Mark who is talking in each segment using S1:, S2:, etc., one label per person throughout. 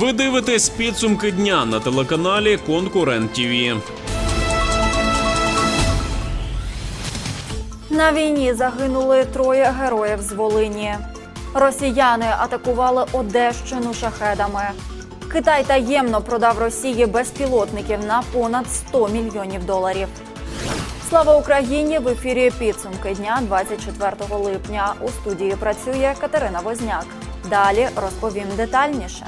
S1: Ви дивитесь підсумки дня на телеканалі Конкурент ТІВІ.
S2: На війні загинули троє героїв з Волині. Росіяни атакували Одещину шахедами. Китай таємно продав Росії безпілотників на понад 100 мільйонів доларів. Слава Україні! В ефірі підсумки дня 24 липня. У студії працює Катерина Возняк. Далі розповім детальніше.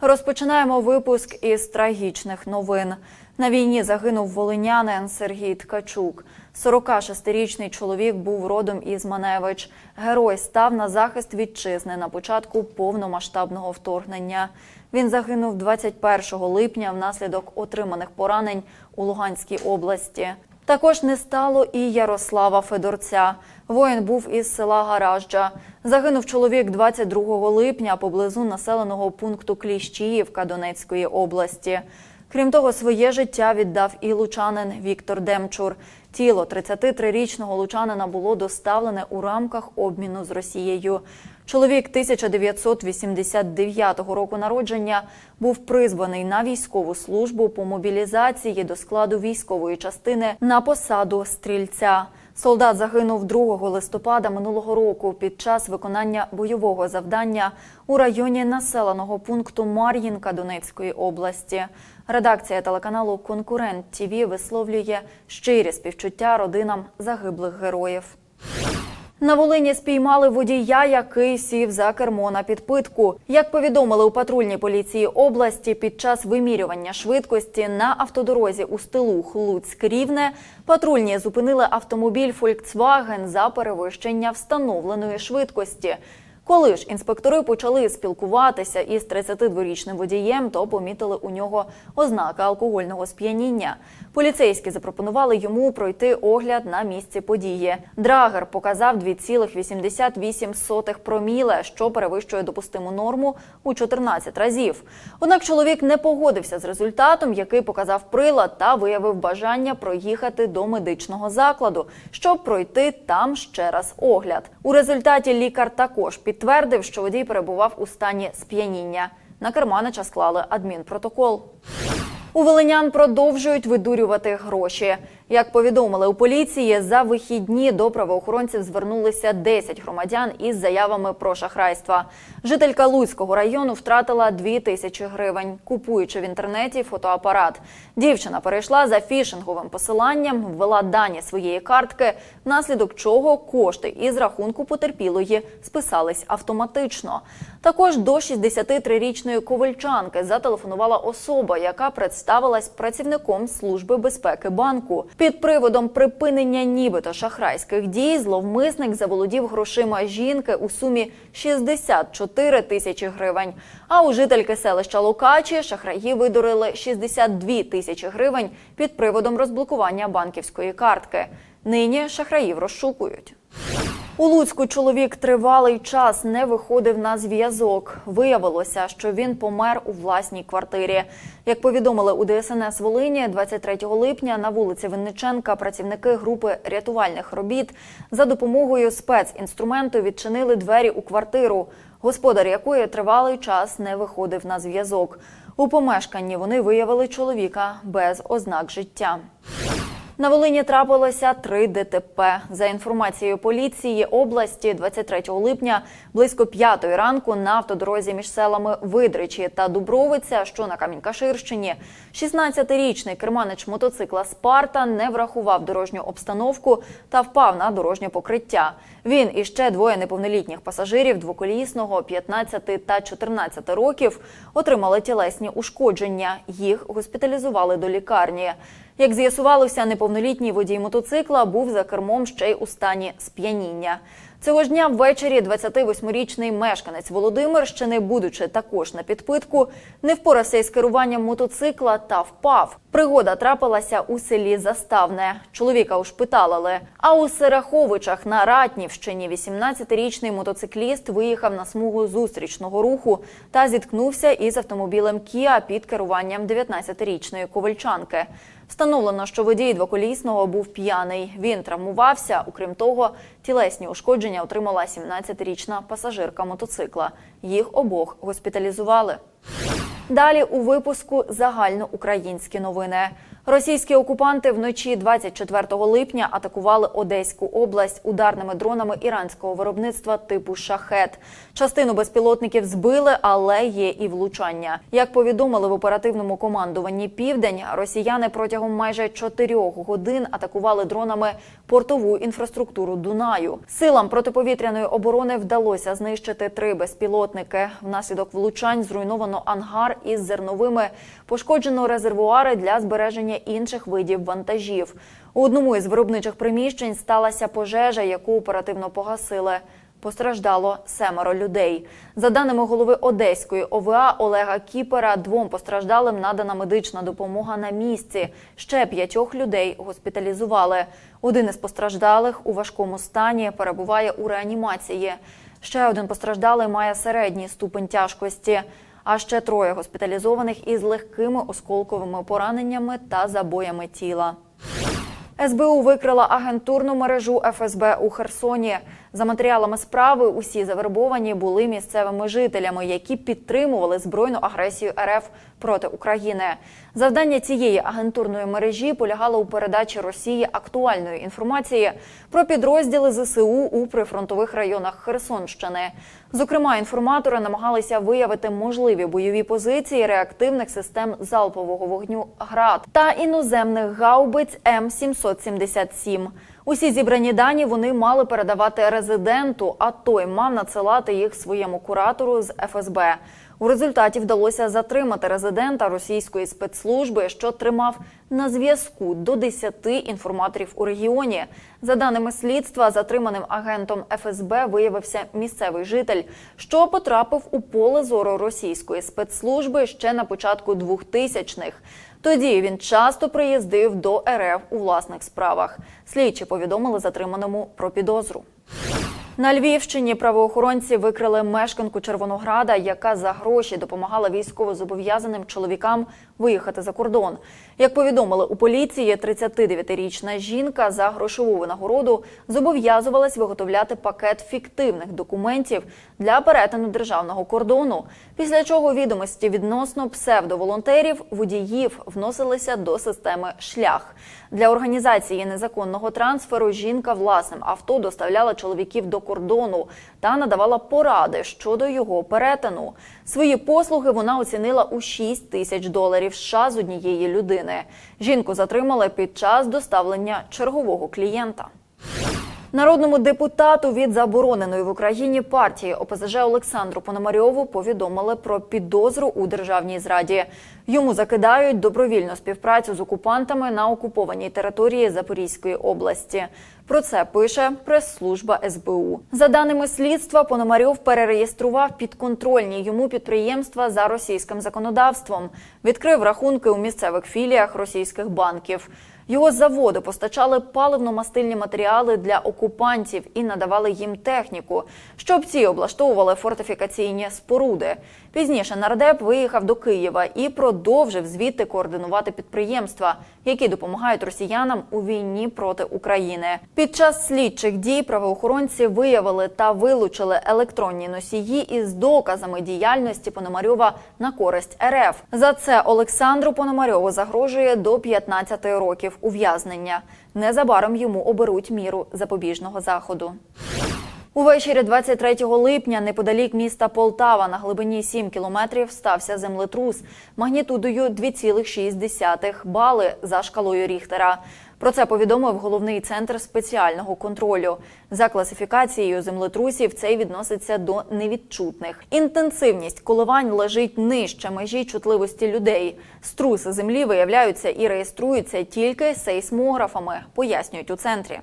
S2: Розпочинаємо випуск із трагічних новин. На війні загинув волинянин Сергій Ткачук. 46-річний чоловік був родом із Маневич. Герой став на захист вітчизни на початку повномасштабного вторгнення. Він загинув 21 липня внаслідок отриманих поранень у Луганській області. Також не стало і Ярослава Федорця. Воїн був із села Гаражджа. Загинув чоловік 22 липня поблизу населеного пункту Кліщіївка Донецької області. Крім того, своє життя віддав і лучанин Віктор Демчур. Тіло 33-річного лучанина було доставлене у рамках обміну з Росією. Чоловік 1989 року народження був призваний на військову службу по мобілізації до складу військової частини на посаду стрільця. Солдат загинув 2 листопада минулого року під час виконання бойового завдання у районі населеного пункту Мар'їнка Донецької області. Редакція телеканалу Конкурент ТІВІ висловлює щирі співчуття родинам загиблих героїв. На Волині спіймали водія, який сів за кермо на підпитку. Як повідомили у патрульній поліції області, під час вимірювання швидкості на автодорозі у стилу Луцьк-Рівне патрульні зупинили автомобіль Volkswagen за перевищення встановленої швидкості. Коли ж інспектори почали спілкуватися із 32-річним водієм, то помітили у нього ознаки алкогольного сп'яніння. Поліцейські запропонували йому пройти огляд на місці події. Драгер показав 2,88 проміле, що перевищує допустиму норму у 14 разів. Однак чоловік не погодився з результатом, який показав прилад, та виявив бажання проїхати до медичного закладу, щоб пройти там ще раз огляд. У результаті лікар також підтвердив, що водій перебував у стані сп'яніння. На керманича склали адмінпротокол. У Волинян продовжують видурювати гроші. Як повідомили у поліції, за вихідні до правоохоронців звернулися 10 громадян із заявами про шахрайства. Жителька Луцького району втратила 2 тисячі гривень, купуючи в інтернеті фотоапарат. Дівчина перейшла за фішинговим посиланням, ввела дані своєї картки, внаслідок чого кошти із рахунку потерпілої списались автоматично. Також до 63-річної ковальчанки зателефонувала особа, яка представилась працівником служби безпеки банку. Під приводом припинення нібито шахрайських дій зловмисник заволодів грошима жінки у сумі 64 тисячі гривень. А у жительки селища Лукачі шахраї видурили 62 тисячі гривень під приводом розблокування банківської картки. Нині шахраїв розшукують. У Луцьку чоловік тривалий час не виходив на зв'язок. Виявилося, що він помер у власній квартирі. Як повідомили у ДСНС Волині, 23 липня на вулиці Винниченка працівники групи рятувальних робіт за допомогою спецінструменту відчинили двері у квартиру, господар якої тривалий час не виходив на зв'язок. У помешканні вони виявили чоловіка без ознак життя. На Волині трапилося три ДТП. За інформацією поліції області, 23 липня близько п'ятої ранку на автодорозі між селами Видричі та Дубровиця, що на Камінькаширщині, 16-річний керманич мотоцикла Спарта не врахував дорожню обстановку та впав на дорожнє покриття. Він і ще двоє неповнолітніх пасажирів двоколісного 15 та 14 років отримали тілесні ушкодження. Їх госпіталізували до лікарні. Як з'ясувалося, неповнолітній водій мотоцикла був за кермом ще й у стані сп'яніння. Цього ж дня ввечері 28-річний мешканець Володимир, ще не будучи також на підпитку, не впорався із керуванням мотоцикла та впав. Пригода трапилася у селі Заставне. Чоловіка ушпиталили. А у Сераховичах на Ратнівщині 18-річний мотоцикліст виїхав на смугу зустрічного руху та зіткнувся із автомобілем Кіа під керуванням 19-річної ковальчанки. Встановлено, що водій двоколісного був п'яний. Він травмувався. Окрім того, тілесні ушкодження отримала 17-річна пасажирка мотоцикла. Їх обох госпіталізували. Далі у випуску загальноукраїнські новини. Російські окупанти вночі 24 липня атакували Одеську область ударними дронами іранського виробництва типу шахет. Частину безпілотників збили, але є і влучання. Як повідомили в оперативному командуванні Південь, росіяни протягом майже чотирьох годин атакували дронами портову інфраструктуру Дунаю. Силам протиповітряної оборони вдалося знищити три безпілотники. Внаслідок влучань зруйновано ангар із зерновими, пошкоджено резервуари для збереження інших видів вантажів. У одному із виробничих приміщень сталася пожежа, яку оперативно погасили. Постраждало семеро людей. За даними голови Одеської ОВА Олега Кіпера, двом постраждалим надана медична допомога на місці. Ще п'ятьох людей госпіталізували. Один із постраждалих у важкому стані перебуває у реанімації. Ще один постраждалий має середній ступень тяжкості. А ще троє госпіталізованих із легкими осколковими пораненнями та забоями тіла. СБУ викрила агентурну мережу ФСБ у Херсоні. За матеріалами справи, усі завербовані були місцевими жителями, які підтримували збройну агресію РФ проти України. Завдання цієї агентурної мережі полягало у передачі Росії актуальної інформації про підрозділи ЗСУ у прифронтових районах Херсонщини. Зокрема, інформатори намагалися виявити можливі бойові позиції реактивних систем залпового вогню ГРАД та іноземних гаубиць М777. Усі зібрані дані вони мали передавати резиденту, а той мав надсилати їх своєму куратору з ФСБ. У результаті вдалося затримати резидента російської спецслужби, що тримав на зв'язку до 10 інформаторів у регіоні. За даними слідства, затриманим агентом ФСБ виявився місцевий житель, що потрапив у поле зору російської спецслужби ще на початку 2000-х. Тоді він часто приїздив до РФ у власних справах. Слідчі повідомили затриманому про підозру. На Львівщині правоохоронці викрили мешканку Червонограда, яка за гроші допомагала військовозобов'язаним чоловікам виїхати за кордон. Як повідомили у поліції, 39-річна жінка за грошову винагороду зобов'язувалась виготовляти пакет фіктивних документів для перетину державного кордону. Після чого відомості відносно псевдоволонтерів водіїв вносилися до системи шлях для організації незаконного трансферу. Жінка власним авто доставляла чоловіків до кордону та надавала поради щодо його перетину. Свої послуги вона оцінила у 6 тисяч доларів США з однієї людини. Жінку затримали під час доставлення чергового клієнта. Народному депутату від забороненої в Україні партії ОПЗЖ Олександру Пономарьову повідомили про підозру у державній зраді. Йому закидають добровільну співпрацю з окупантами на окупованій території Запорізької області. Про це пише прес-служба СБУ. За даними слідства, Пономарьов перереєстрував підконтрольні йому підприємства за російським законодавством, відкрив рахунки у місцевих філіях російських банків. Його заводи постачали паливно-мастильні матеріали для окупантів і надавали їм техніку, щоб ці облаштовували фортифікаційні споруди. Пізніше нардеп виїхав до Києва і продовжив звідти координувати підприємства, які допомагають росіянам у війні проти України. Під час слідчих дій правоохоронці виявили та вилучили електронні носії із доказами діяльності Пономарьова на користь РФ. За це Олександру Пономарьову загрожує до 15 років ув'язнення. Незабаром йому оберуть міру запобіжного заходу. Увечері 23 липня неподалік міста Полтава на глибині 7 кілометрів стався землетрус магнітудою 2,6 бали за шкалою Ріхтера. Про це повідомив головний центр спеціального контролю. За класифікацією землетрусів цей відноситься до невідчутних. Інтенсивність коливань лежить нижче межі чутливості людей. Струси землі виявляються і реєструються тільки сейсмографами, пояснюють у центрі.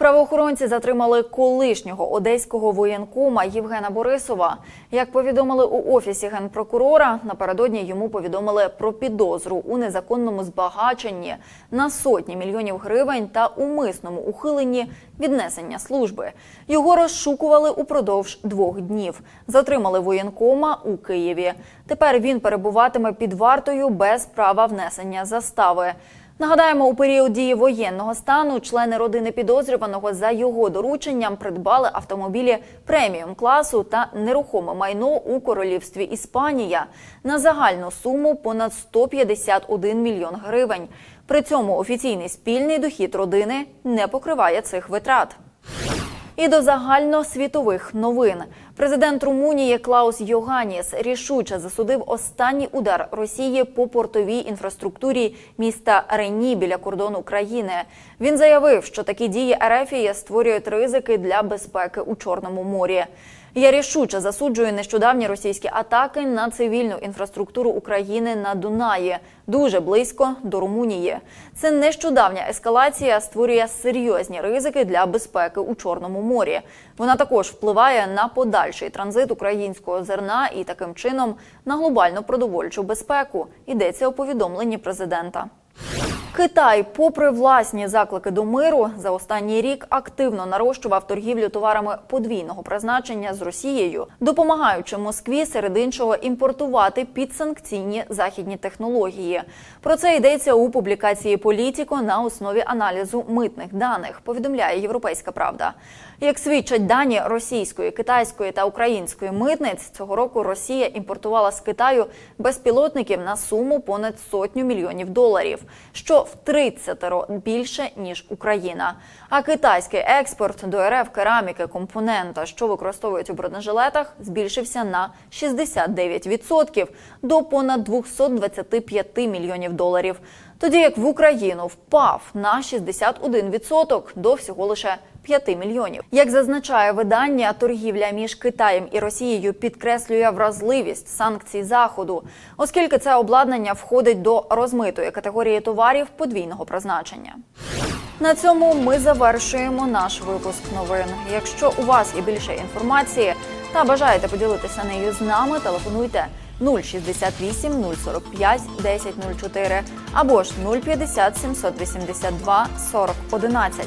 S2: Правоохоронці затримали колишнього одеського воєнкома Євгена Борисова. Як повідомили у офісі генпрокурора, напередодні йому повідомили про підозру у незаконному збагаченні на сотні мільйонів гривень та умисному ухиленні віднесення служби. Його розшукували упродовж двох днів. Затримали воєнкома у Києві. Тепер він перебуватиме під вартою без права внесення застави. Нагадаємо, у період дії воєнного стану члени родини підозрюваного за його дорученням придбали автомобілі преміум класу та нерухоме майно у королівстві Іспанія на загальну суму понад 151 мільйон гривень. При цьому офіційний спільний дохід родини не покриває цих витрат. І до загальносвітових новин президент Румунії Клаус Йоганіс рішуче засудив останній удар Росії по портовій інфраструктурі міста Рені біля кордону країни. Він заявив, що такі дії Ерефії створюють ризики для безпеки у Чорному морі. Я рішуче засуджую нещодавні російські атаки на цивільну інфраструктуру України на Дунаї, дуже близько до Румунії. Це нещодавня ескалація створює серйозні ризики для безпеки у Чорному морі. Вона також впливає на подальший транзит українського зерна і таким чином на глобальну продовольчу безпеку. Йдеться у повідомленні президента. Китай, попри власні заклики до миру, за останній рік активно нарощував торгівлю товарами подвійного призначення з Росією, допомагаючи Москві серед іншого імпортувати підсанкційні західні технології. Про це йдеться у публікації Політіко на основі аналізу митних даних. Повідомляє Європейська Правда. Як свідчать дані російської, китайської та української митниць, цього року Росія імпортувала з Китаю безпілотників на суму понад сотню мільйонів доларів, що в 30 більше ніж Україна. А китайський експорт до РФ кераміки компонента, що використовують у бронежилетах, збільшився на 69% до понад 225 мільйонів доларів. Тоді як в Україну впав на 61% до всього лише 5 мільйонів. Як зазначає видання, торгівля між Китаєм і Росією підкреслює вразливість санкцій заходу, оскільки це обладнання входить до розмитої категорії товарів подвійного призначення. На цьому ми завершуємо наш випуск новин. Якщо у вас є більше інформації та бажаєте поділитися нею з нами, телефонуйте 068 045 1004 або ж 050 782 40 11.